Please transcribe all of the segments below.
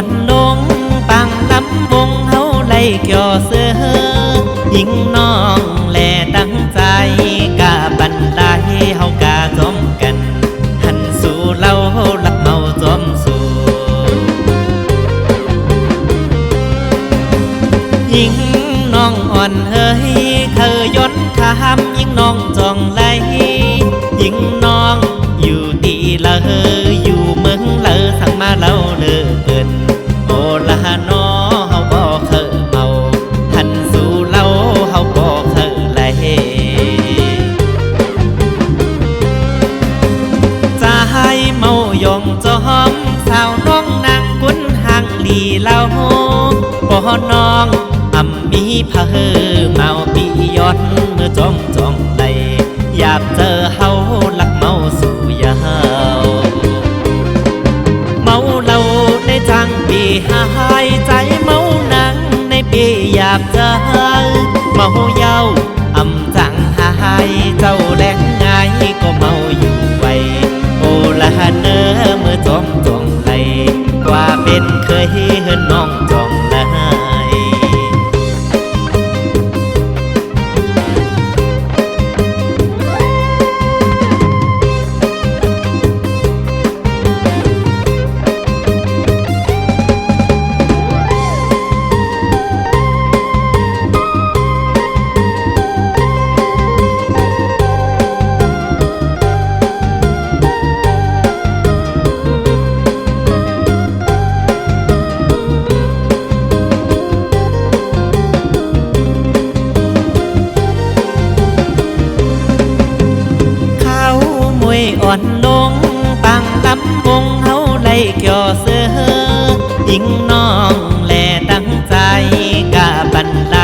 อนลงปังลำวงเฮาไล่เกี่ยวเสือหญิงน้องแลตั้งใจกะบันไดเฮากะจอมกัน หันสู่เล่าลักเมาจอมสู่หญิงน้องอ่อนเฮ้ยเธอย้อนคามหญิงน้องจองไลหญิงน้องอยู่ตีละเฮ้ น้องอำมีพะเฮอเมาปีย้อนเมื่อจ้องจ้องใดอยากเจอเฮาลักเมาสู่ยาวเมาเหลาในจังปีหายใจเมาหนังในปีอยากเจอเมาเยาอำจังหายเจ้าแหลงไงก็เมาอยู่ไวโอละเนอเมื่อจ้อมจองไหลกว่าเป็นเคยเห็นน้อง วยอ่อนลงปังลำวงเฮาไล่เกี่ยวเสือยิงน้องแลตั้งใจกาบันได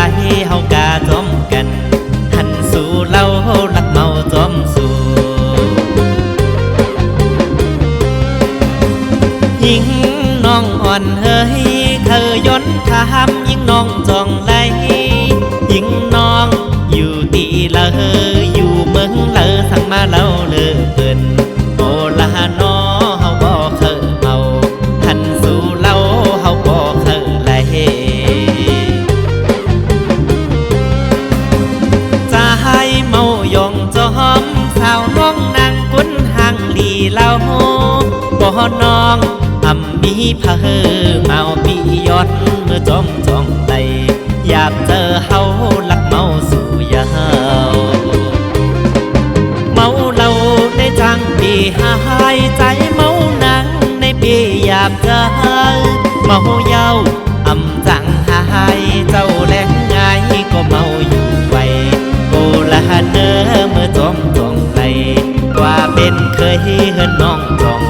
เฮากาจอมกัน หันสู่เล่าลักเมาจอมสู่ยิงน้องอ่อนเฮ้ยเคยย้อนถามยิงน้องจองไหล เล่าบ่น้องอำมีพะเฮอเมาปีย้อนเมื่อจอมจองไหลอยากเจอเฮาลักเมาสู่ยาวเมาเล้าในจังปีหายใจเมาหนังในปีอยากเจอเมายาอ เคยเห็นน้องจอง